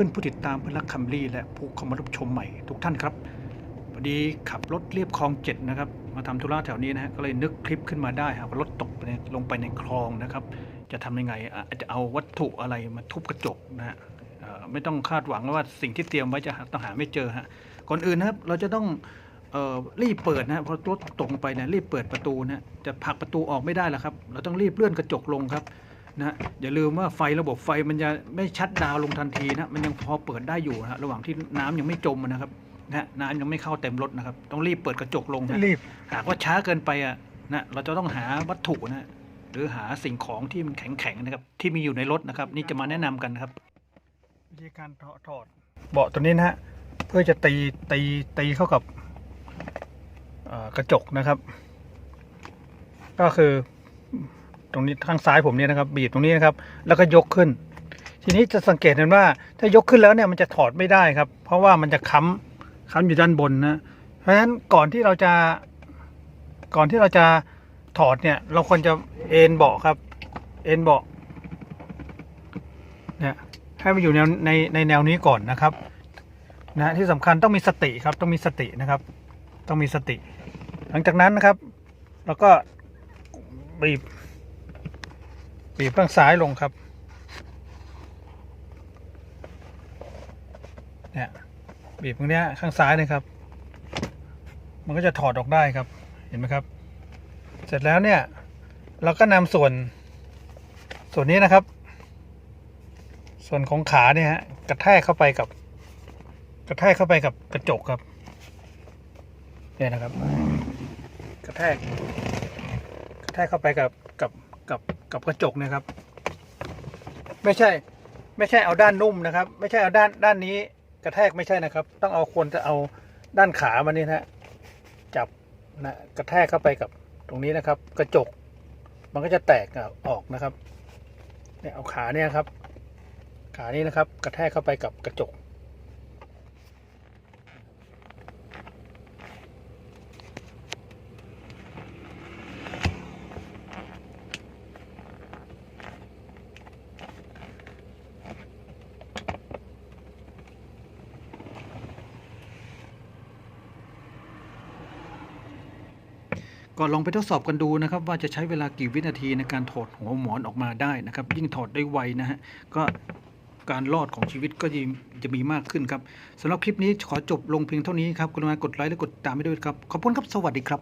พื่อนผู้ติดตามเพื่อนรักคัมรี่และผู้เข้ามารับชมใหม่ทุกท่านครับพอดีขับรถเรียบคลองเจ็ดนะครับมาทำธุระแถวนี้นะฮะก็เลยนึกคลิปขึ้นมาได้หากรถตกไปลงไปในคลองนะครับ จะทำยังไงอาจจะเอาวัตถุอะไรมาทุบกระจกนะฮะไม่ต้องคาดหวังว่าสิ่งที่เตรียมไว้จะต้องหาไม่เจอฮะก่อนอื่นนะครับเราจะต้องรีบเปิดนะเพราะรถตกลงไปเนี่ยรีบเปิดประตูนะฮะจะผลักประตูออกไม่ได้แล้วครับ เราต้องรีบเลื่อนกระจกลงครับ นะฮะอย่าลืมว่าไฟระบบไฟมันจะไม่ชัดดาวน์ลงทันทีนะมันยังพอเปิดได้อยู่นะฮะระหว่างที่น้ำยังไม่จมนะครับนะฮะน้ำยังไม่เข้าเต็มรถนะครับ ต้องรีบเปิดกระจกลงนะรีบหากว่าช้าเกินไปอะนะเราจะต้องหาวัตถุนะหรือหาสิ่งของที่มันแข็งๆนะครับ ที่มีอยู่ในรถนะครับ นี่จะมาแนะนำกันนะครับวิธีการถอดถอดเบาะตัวนี้นะฮะเพื่อจะตีตีตีเข้ากับเอ่อกระจกนะครับ ก็คือ ตรงนี้ข้างซ้ายผมเนี่ยนะครับ บีบตรงนี้นะครับ แล้วก็ยกขึ้น ทีนี้จะสังเกตเห็นว่าถ้ายกขึ้นแล้วเนี่ยมันจะถอดไม่ได้ครับ เพราะว่ามันจะค้ำค้ำอยู่ด้านบนนะเพราะฉะนั้นก่อนที่เราจะก่อนที่เราจะถอดเนี่ย เราควรจะเอนเบาะครับ เอนเบาะเนี่ยให้มันอยู่ในในในแนวนี้ก่อนนะครับนะที่สำคัญต้องมีสติครับ ต้องมีสตินะครับ ต้องมีสติ หลังจากนั้นนะครับเราก็บีบ บีบข้างซ้ายลงครับ เนี่ยบีบตรงเนี้ยข้างซ้ายนะครับ มันก็จะถอดออกได้ครับ เห็นไหมครับ เสร็จแล้วเนี่ยเราก็นำส่วนส่วนนี้นะครับ ส่วนของขาเนี่ยฮะกระแทกเข้าไปกับ กระแทกเข้าไปกับกระจกครับเนี่ยนะครับ กระแทกกระแทกเข้าไปกับ กับกระจกนะครับ ไม่ใช่ ไม่ใช่เอาด้านนุ่มนะครับ ไม่ใช่เอาด้านด้านนี้กระแทกไม่ใช่นะครับ ต้องเอาคนจะเอาด้านขามันนี่นะฮะจับนะกระแทกเข้าไปกับตรงนี้นะครับ กระจก มันก็จะแตกออกนะครับเนี่ยเอาขาเนี่ยครับ ขานี้นะครับ กระแทกเข้าไปกับกระจก ก็ลองไปทดสอบกันดูนะครับ ว่าจะใช้เวลากี่วินาทีในการถอดหัวหมอนออกมาได้นะครับ ยิ่งถอดได้ไวนะฮะก็การรอดของชีวิตก็จะมีมากขึ้นครับสำหรับคลิปนี้ขอจบลงเพียงเท่านี้ครับกรุณากดไลค์และกดตามไปด้วยครับ ขอบคุณครับ สวัสดีครับ